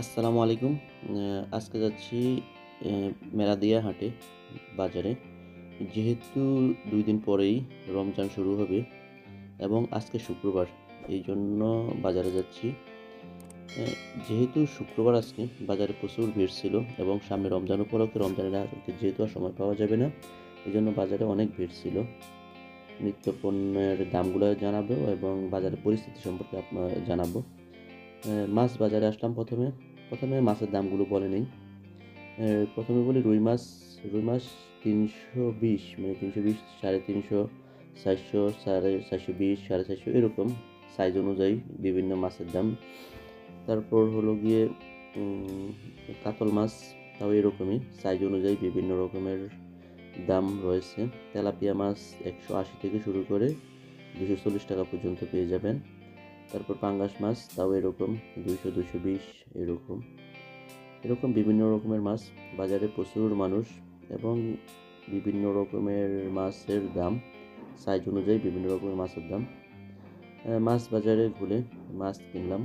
আসসালামু আলাইকুম। আজকে যাচ্ছি মেরাদিয়া হাটে, বাজারে। যেহেতু দুই দিন পরেই রমজান শুরু হবে এবং আজকে শুক্রবার, এই জন্য বাজারে যাচ্ছি। যেহেতু শুক্রবার আজকে, বাজারে প্রচুর ভিড় ছিল এবং সামনে রমজান উপলক্ষে রমজানের আগে যেহেতু আর সময় পাওয়া যাবে না, এই জন্য বাজারে অনেক ভিড় ছিল। নিত্য পণ্যের দামগুলো জানাব এবং বাজারের পরিস্থিতি সম্পর্কে আপনার জানাব। মাছ বাজারে আসলাম প্রথমে। প্রথমে মাছের দামগুলো বলে নেই। প্রথমে বলি রুই মাছ রুই মাছ তিনশো বিশ মানে তিনশো বিশ, সাড়ে তিনশো, চারশো, সাড়ে চারশো বিশ, সাড়ে চারশো, এরকম সাইজ অনুযায়ী বিভিন্ন মাছের দাম। তারপর হলো গিয়ে কাতল মাছ, তাও এরকমই সাইজ অনুযায়ী বিভিন্ন রকমের দাম রয়েছে। তেলাপিয়া মাছ একশো আশি থেকে শুরু করে দুশো চল্লিশ টাকা পর্যন্ত পেয়ে যাবেন। তারপর পাঙ্গাস মাছ, তাও এরকম, দুইশো দুশো বিশ, এরকম। এরকম বিভিন্ন রকমের মাছ, বাজারে প্রচুর মানুষ এবং বিভিন্ন রকমের মাছের দাম সাইজ অনুযায়ী বিভিন্ন রকমের মাছের দাম। মাছ বাজারে ঘুরে মাছ কিনলাম।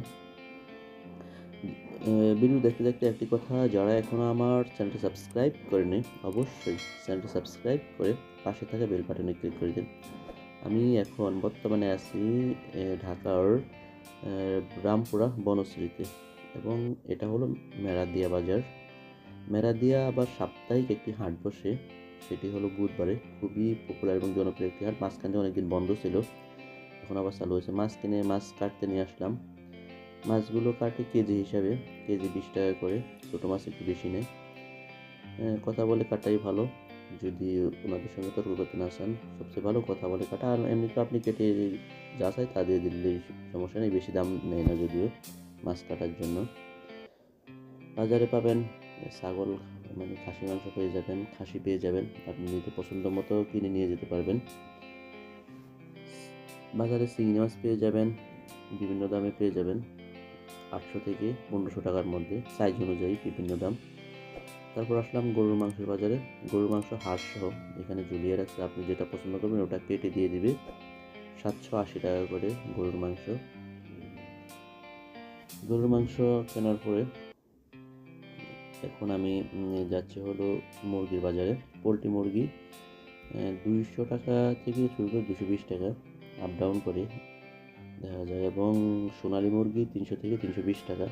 ভিডিও দেখতে দেখতে একটি কথা, যারা এখনও আমার চ্যানেলটি সাবস্ক্রাইব করেনি, অবশ্যই চ্যানেলটি সাবস্ক্রাইব করে পাশে থাকা বেল বাটনে ক্লিক করে দিন। আমি এখন বর্তমানে আছি ঢাকার রামপুরা বনশ্রীতে এবং এটা হলো মেরাদিয়া বাজার। মেরাদিয়া আবার সাপ্তাহিক একটি হাট বসে, সেটি হলো বুধবারে। খুবই পপুলার এবং জনপ্রিয় একটি হাট। মাঝখানে অনেকদিন বন্ধ ছিল, এখন আবার চালু হয়েছে। মাছ কিনে, মাছ কাটতে নিয়ে আসলাম। মাছগুলো কাটে কেজি হিসাবে, কেজি বিশ টাকা করে। ছোটো মাছ একটু বেশি নেয়। কথা বলে কাটাই ভালো। যদি ওনাদের সঙ্গে তর্ক করতে না চান সবচেয়ে ভালো কথা বলে কাটা। আর এমনি তো আপনি কেটে যা চাই তা দিয়ে দিলে সমস্যা নেই, বেশি দাম নেয় না যদিও মাছ কাটার জন্য। বাজারে পাবেন ছাগল মানে খাসি মাংস পেয়ে যাবেন, খাসি পেয়ে যাবেন। আপনি নিজে পছন্দ মতো কিনে নিয়ে যেতে পারবেন। বাজারে চিংড়ি মাছ পেয়ে যাবেন, বিভিন্ন দামে পেয়ে যাবেন। আটশো থেকে পনেরোশো টাকার মধ্যে সাইজ অনুযায়ী বিভিন্ন দাম। তারপর আসলাম গরুর মাংসের বাজারে। গরুর মাংস হাড় সহ এখানে ঝুলিয়ে রাখছে। আপনি যেটা পছন্দ করবেন, ওটা কেটে দিয়ে দিবে। সাতশো আশি টাকা করে গরুর মাংস। গরুর মাংস কেনার পরে এখন আমি যাচ্ছি হলো মুরগির বাজারে। পোলট্রি মুরগি দুইশো টাকা থেকে শুরু করে দুশো বিশ টাকা আপ ডাউন করে দেখা যায়। এবং সোনালী মুরগি তিনশো থেকে তিনশো বিশ টাকা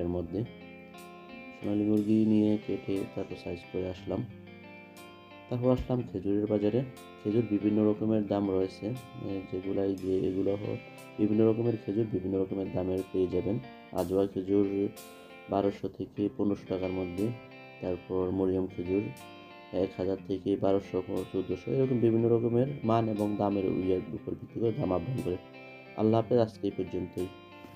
এর মধ্যে। সোনালী মুরগি নিয়ে কেটে তারপর সাইজ করে আসলাম। তারপর আসলাম খেজুরের বাজারে। খেজুর বিভিন্ন রকমের দাম রয়েছে যেগুলাই যে এগুলো বিভিন্ন রকমের খেজুর বিভিন্ন রকমের দামের পেয়ে যাবেন। আজওয়া খেজুর বারোশো থেকে পনেরোশো টাকার মধ্যে, তারপর মরিয়ম খেজুর এক হাজার থেকে বারোশো, চোদ্দোশো, এরকম বিভিন্ন রকমের মান এবং দামের উপর ভিত্তি করে দাম আপডাউন করে। আল্লাহ হাফেজ, আজকে এই পর্যন্তই।